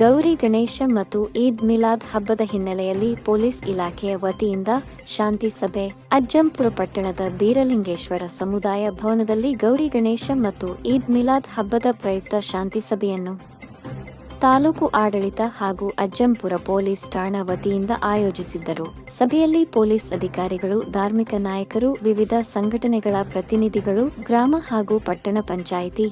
ಗೌರಿ, ಗಣೇಶ ಮತ್ತು ಈದ್ ಮಿಲಾದ್ ಹಬ್ಬದ ಹಿನ್ನೆಲೆಯಲ್ಲಿ ಪೊಲೀಸ್ ಇಲಾಖೆಯ ವತಿಯಿಂದ ಶಾಂತಿ ಸಭೆ, ಅಜ್ಜಂಪುರ ಪಟ್ಟಣದ ಬೀರಲಿಂಗೇಶ್ವರ ಸಮುದಾಯ ಭವನದಲ್ಲಿ ಗೌರಿ, ಗಣೇಶ ಮತ್ತು ಈದ್ ಮಿಲಾದ್ ಹಬ್ಬದ ಪ್ರಯುಕ್ತ ಶಾಂತಿ ಸಭೆಯನ್ನು ತಾಲೂಕು ಆಡಳಿತ ಹಾಗೂ ಅಜ್ಜಂಪುರ ಪೊಲೀಸ್ ಠಾಣಾ ವತಿಯಿಂದ ಆಯೋಜಿಸಿದ್ದರು. ಸಭೆಯಲ್ಲಿ ಪೊಲೀಸ್ ಅಧಿಕಾರಿಗಳು, ಧಾರ್ಮಿಕ ನಾಯಕರು, ವಿವಿಧ ಸಂಘಟನೆಗಳ ಪ್ರತಿನಿಧಿಗಳು, ಗ್ರಾಮ ಹಾಗೂ ಪಟ್ಟಣ ಪಂಚಾಯಿತಿ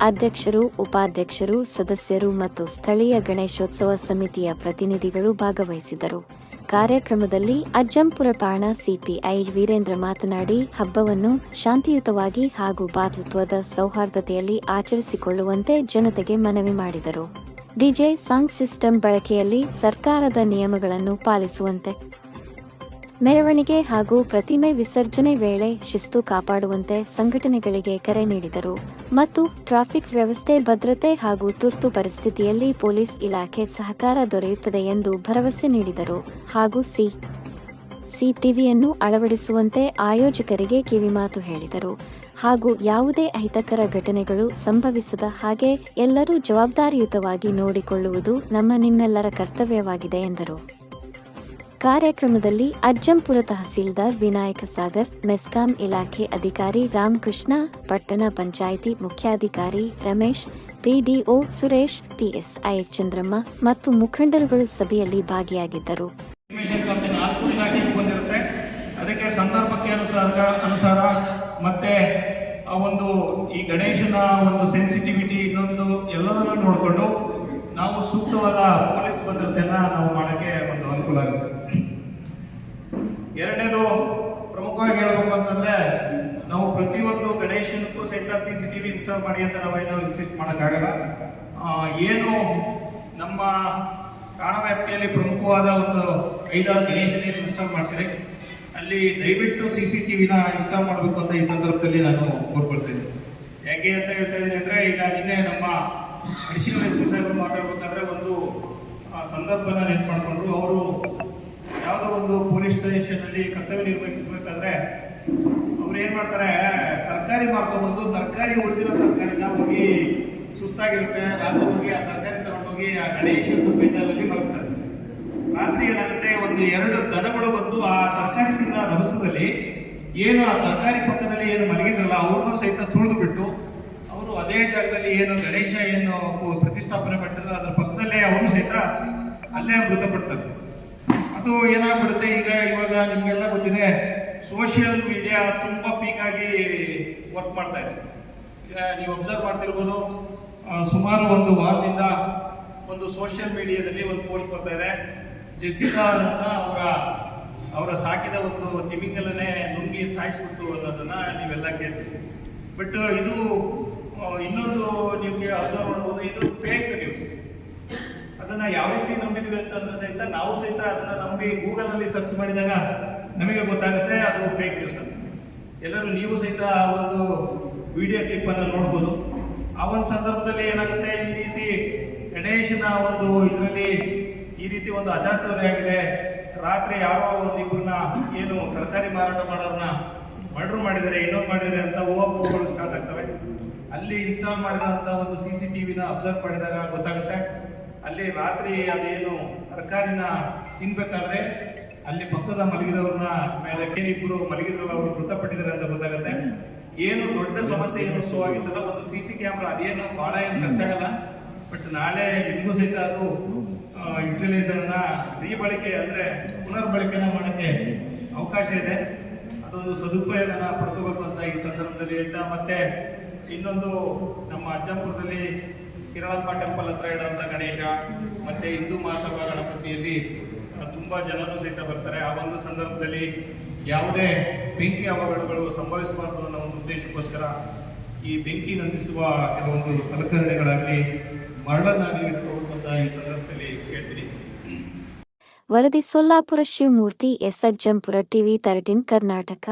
ಅಧ್ಯಕ್ಷರು, ಉಪಾಧ್ಯಕ್ಷರು, ಸದಸ್ಯರು ಮತ್ತು ಸ್ಥಳೀಯ ಗಣೇಶೋತ್ಸವ ಸಮಿತಿಯ ಪ್ರತಿನಿಧಿಗಳು ಭಾಗವಹಿಸಿದರು. ಕಾರ್ಯಕ್ರಮದಲ್ಲಿ ಅಜ್ಜಂಪುರ ಪಾಣ ಸಿಪಿಐ ವೀರೇಂದ್ರ ಮಾತನಾಡಿ, ಹಬ್ಬವನ್ನು ಶಾಂತಿಯುತವಾಗಿ ಹಾಗೂ ಭಾತೃತ್ವದ ಸೌಹಾರ್ದತೆಯಲ್ಲಿ ಆಚರಿಸಿಕೊಳ್ಳುವಂತೆ ಜನತೆಗೆ ಮನವಿ ಮಾಡಿದರು. ಡಿಜೆ ಸಾಂಗ್ ಸಿಸ್ಟಮ್ ಬಳಕೆಯಲ್ಲಿ ಸರ್ಕಾರದ ನಿಯಮಗಳನ್ನು ಪಾಲಿಸುವಂತೆ ಮೆರವಣಿಗೆ ಹಾಗೂ ಪ್ರತಿಮೆ ವಿಸರ್ಜನೆ ವೇಳೆ ಶಿಸ್ತು ಕಾಪಾಡುವಂತೆ ಸಂಘಟನೆಗಳಿಗೆ ಕರೆ ನೀಡಿದರು ಮತ್ತು ಟ್ರಾಫಿಕ್ ವ್ಯವಸ್ಥೆ, ಭದ್ರತೆ ಹಾಗೂ ತುರ್ತು ಪರಿಸ್ಥಿತಿಯಲ್ಲಿ ಪೊಲೀಸ್ ಇಲಾಖೆ ಸಹಕಾರ ದೊರೆಯುತ್ತದೆ ಎಂದು ಭರವಸೆ ನೀಡಿದರು ಹಾಗೂ ಸಿ ಸಿಟಿವಿಯನ್ನು ಅಳವಡಿಸುವಂತೆ ಆಯೋಜಕರಿಗೆ ಕಿವಿಮಾತು ಹೇಳಿದರು ಹಾಗೂ ಯಾವುದೇ ಅಹಿತಕರ ಘಟನೆಗಳು ಸಂಭವಿಸದ ಹಾಗೆ ಎಲ್ಲರೂ ಜವಾಬ್ದಾರಿಯುತವಾಗಿ ನೋಡಿಕೊಳ್ಳುವುದು ನಮ್ಮ ನಿಮ್ಮೆಲ್ಲರ ಕರ್ತವ್ಯವಾಗಿದೆ ಎಂದರು. ಕಾರ್ಯಕ್ರಮದಲ್ಲಿ ಅಜ್ಜಂಪುರ ತಹಸೀಲ್ದಾರ್ ವಿನಾಯಕ ಸಾಗರ್, ಮೆಸ್ಕಾಂ ಇಲಾಖೆ ಅಧಿಕಾರಿ ರಾಮಕೃಷ್ಣ, ಪಟ್ಟಣ ಪಂಚಾಯಿತಿ ಮುಖ್ಯಾಧಿಕಾರಿ ರಮೇಶ್, ಪಿಡಿಒ ಸುರೇಶ್, ಪಿಎಸ್ಐ ಚಂದ್ರಮ್ಮ ಮತ್ತು ಮುಖಂಡರುಗಳು ಸಭೆಯಲ್ಲಿ ಭಾಗಿಯಾಗಿದ್ದರು. ಅದಕ್ಕೆ ಸಂದರ್ಭಕ್ಕೆ ಅನುಸಾರ ಅನುಸಾರ ಮತ್ತೆ ಆ ಒಂದು ಈ ಗಣೇಶನ ಒಂದು ಸೆನ್ಸಿಟಿವಿಟಿ ಇನ್ನೊಂದು ಎಲ್ಲದನ್ನು ನೋಡಿಕೊಂಡು ನಾವು ಸೂಕ್ತವಾದ ಪೊಲೀಸ್ ಭದ್ರತೆಯನ್ನ ನಾವು ಮಾಡೋಕ್ಕೆ ಒಂದು ಅನುಕೂಲ ಆಗುತ್ತೆ. ಎರಡನೇದು ಪ್ರಮುಖವಾಗಿ ಹೇಳ್ಬೇಕು ಅಂತಂದ್ರೆ, ನಾವು ಪ್ರತಿಯೊಂದು ಗಣೇಶನಕ್ಕೂ ಸಹಿತ ಸಿ ಸಿ ಟಿವಿ ಇನ್ಸ್ಟಾಲ್ ಮಾಡಿ ಅಂತ ನಾವೇನು ಇನ್ಸಿಸ್ಟ್ ಮಾಡೋಕ್ಕಾಗಲ್ಲ. ಏನು ನಮ್ಮ ಕಾಣ ವ್ಯಾಪ್ತಿಯಲ್ಲಿ ಪ್ರಮುಖವಾದ ಒಂದು ಐದಾರು ಗಣೇಶನ ಇನ್ಸ್ಟಾಲ್ ಮಾಡ್ತೀರಿ, ಅಲ್ಲಿ ದಯವಿಟ್ಟು ಸಿ ಸಿ ಟಿವಿನ ಇನ್ಸ್ಟಾಲ್ ಮಾಡಬೇಕು ಅಂತ ಈ ಸಂದರ್ಭದಲ್ಲಿ ನಾನು ಕೋರ್ಕೊಳ್ತೇನೆ. ಯಾಕೆ ಅಂತ ಹೇಳ್ತಾ ಇದ್ದೀನಿ ಅಂದ್ರೆ, ಈಗ ನಿನ್ನೆ ನಮ್ಮ ಅಡಿಷನಲ್ ಎಸ್ ಪಿ ಸಾಹೇಬರು ಮಾತಾಡ್ಬೇಕಾದ್ರೆ ಒಂದು ಸಂದರ್ಭನ ನೆನ್ಪು ಮಾಡಿಕೊಂಡು ಅವರು ಯಾವುದೋ ಒಂದು ಪೊಲೀಸ್ ಸ್ಟೇಷನ್ ಅಲ್ಲಿ ಕರ್ತವ್ಯ ನಿರ್ವಹಿಸಬೇಕಾದ್ರೆ ಅವ್ರು ಏನ್ ಮಾಡ್ತಾರೆ, ತರಕಾರಿ ಮಾರ್ಕೊಂಡ್ಬಂದು ತರಕಾರಿ ಉಳಿದಿರೋ ತರಕಾರಿನ ಹೋಗಿ ಸುಸ್ತಾಗಿರುತ್ತೆ. ರಾತ್ರಿ ಹೋಗಿ ಆ ತರಕಾರಿ ತಗೊಂಡೋಗಿ ಆ ಗಣೇಶನ ಪೆಂಡಲಲ್ಲಿ ಮಲಗ್ತಾರೆ. ರಾತ್ರಿ ಏನಾಗುತ್ತೆ, ಒಂದು ಎರಡು ದನಗಳು ಬಂದು ಆ ತರಕಾರಿ ತಿನ್ನ ರಭಸದಲ್ಲಿ ಏನು ಆ ತರಕಾರಿ ಪಕ್ಕದಲ್ಲಿ ಏನು ಮಲಗಿದ್ರಲ್ಲ, ಅವ್ರನ್ನೂ ಸಹಿತ ತುಳಿದು ಬಿಟ್ಟು ಅವರು ಅದೇ ಜಾಗದಲ್ಲಿ ಏನು ಗಣೇಶ ಏನು ಪ್ರತಿಷ್ಠಾಪನೆ ಮಾಡಿದ್ರೆ, ಅದ್ರ ಪಕ್ಕದಲ್ಲೇ ಅವರು ಸಹಿತ ಅಲ್ಲೇ ಮೃತಪಡ್ತಾರೆ ಅದು ಏನಾಗ್ಬಿಡುತ್ತೆ ಈಗ ಇವಾಗ ನಿಮ್ಗೆಲ್ಲ ಗೊತ್ತಿದೆ ಸೋಷಿಯಲ್ ಮೀಡಿಯಾ ತುಂಬಾ ಪೀಕ್ ಆಗಿ ವರ್ಕ್ ಮಾಡ್ತಾ ಇದೆ. ಈಗ ನೀವು ಅಬ್ಸರ್ವ್ ಮಾಡ್ತಿರ್ಬೋದು ಸುಮಾರು ಒಂದು ವಾರದಿಂದ ಒಂದು ಸೋಷಿಯಲ್ ಮೀಡಿಯಾದಲ್ಲಿ ಒಂದು ಪೋಸ್ಟ್ ಬರ್ತಾ ಇದೆ. ಜೆಸಿಕಾ ಅವರ ಅವರ ಸಾಕಿದ ಒಂದು ತಿಮಿಂಗಲನೆ ನುಂಗಿ ಸಾಯಿಸ್ಬಿಟ್ಟು ಅನ್ನೋದನ್ನ ನೀವೆಲ್ಲ ಕೇಳ್ತೀವಿ ಬಟ್ ಇದು ಆ, ಇನ್ನೊಂದು ನಿಮಗೆ ಅಬ್ಸರ್ವ್ ಮಾಡ್ಬೋದು ಇದು ಫೇಕ್ ನ್ಯೂಸ್ ಅದನ್ನ ಯಾವ ರೀತಿ ನಂಬಿದ್ವಿ ಅಂತಂದ್ರೆ ಸಹಿತ ನಾವು ಸಹಿತ ಅದನ್ನ ನಂಬಿ ಗೂಗಲ್ನಲ್ಲಿ ಸರ್ಚ್ ಮಾಡಿದಾಗ ನಮಗೆ ಗೊತ್ತಾಗುತ್ತೆ ಅದು ಫೇಕ್ ನ್ಯೂಸ್ ಅಂತ. ಎಲ್ಲರೂ ನೀವು ಸಹಿತ ಆ ಒಂದು ವಿಡಿಯೋ ಕ್ಲಿಪ್ ಅನ್ನು ನೋಡ್ಬೋದು. ಆ ಒಂದು ಸಂದರ್ಭದಲ್ಲಿ ಏನಾಗುತ್ತೆ? ಈ ರೀತಿ ಗಣೇಶನ ಒಂದು ಇದರಲ್ಲಿ ಈ ರೀತಿ ಒಂದು ಅಜಾತುರಿ ಆಗಿದೆ. ರಾತ್ರಿ ಯಾರೋ ಒಂದು ಇಬ್ಬರನ್ನ ಏನು ತರಕಾರಿ ಮಾರಾಟ ಮಾಡೋರನ್ನ ಮರ್ಡರ್ ಮಾಡಿದರೆ ಇನ್ನೊಂದು ಮಾಡಿದರೆ ಅಂತ ಓಪಗಳು ಸ್ಟಾರ್ಟ್ ಆಗ್ತವೆ. ಅಲ್ಲಿ ಇನ್ಸ್ಟಾಲ್ ಮಾಡಿದಂತ ಒಂದು ಸಿ ಸಿ ಟಿವಿನ ಅಬ್ಸರ್ವ್ ಮಾಡಿದಾಗ ಗೊತ್ತಾಗುತ್ತೆ. ಅಲ್ಲಿ ರಾತ್ರಿ ಅದೇನು ತರಕಾರಿನ ತಿನ್ಬೇಕಾದ್ರೆ ಅಲ್ಲಿ ಪಕ್ಕದ ಮಲಗಿದವ್ರನ್ನ ಮೇಲೆ ಏನಿಬ್ರು ಮಲಗಿದ್ರಲ್ಲ ಅವರು ಮೃತಪಟ್ಟಿದ್ದಾರೆ ಅಂತ ಗೊತ್ತಾಗುತ್ತೆ. ಏನು ದೊಡ್ಡ ಸಮಸ್ಯೆ, ಏನು ಶೋ ಆಗಿತ್ತಲ್ಲ ಒಂದು ಸಿ ಸಿ ಕ್ಯಾಮ್ರಾ, ಅದೇನು ಬಹಳ ಏನು ಖರ್ಚಾಗಲ್ಲ. ಬಟ್ ನಾಳೆ ನಿಮಗೂ ಸಹಿತ ಅದು ಯುಟಿಲೈಸರ್ ರೀಬಳಕೆ ಅಂದ್ರೆ ಪುನರ್ಬಳಕೆನ ಮಾಡಕ್ಕೆ ಅವಕಾಶ ಇದೆ. ಅದೊಂದು ಸದುಪಯೋಗನ ಪಡ್ಕೋಬೇಕು ಅಂತ ಈ ಸಂದರ್ಭದಲ್ಲಿ ಹೇಳ್ತಾ, ಮತ್ತೆ ಇನ್ನೊಂದು ನಮ್ಮ ಅಜ್ಜಂಪುರದಲ್ಲಿ ಕಿರಣಪ್ಪ ಟೆಂಪಲ್ ಹತ್ರ ಇಡುವಂತ ಗಣೇಶ ಮತ್ತೆ ಹಿಂದೂ ಮಹಾಸಭಾ ಗಣಪತಿಯಲ್ಲಿ ತುಂಬ ಜನರು ಸಹಿತ ಬರ್ತಾರೆ. ಆ ಒಂದು ಸಂದರ್ಭದಲ್ಲಿ ಯಾವುದೇ ಬೆಂಕಿ ಅವಘಡಗಳು ಸಂಭವಿಸಬಾರದು ಅನ್ನೋ ಒಂದು ಉದ್ದೇಶಕ್ಕೋಸ್ಕರ ಈ ಬೆಂಕಿ ನಂದಿಸುವ ಕೆಲವೊಂದು ಸಲಕರಣೆಗಳಾಗಲಿ ಮರಳನ್ನಾಗಿ ಈ ಸಂದರ್ಭದಲ್ಲಿ ಕೇಳ್ತೀನಿ. ವರದಿ Sollapura Shivamurthy S Ajjampura TV, thirteen Karnataka.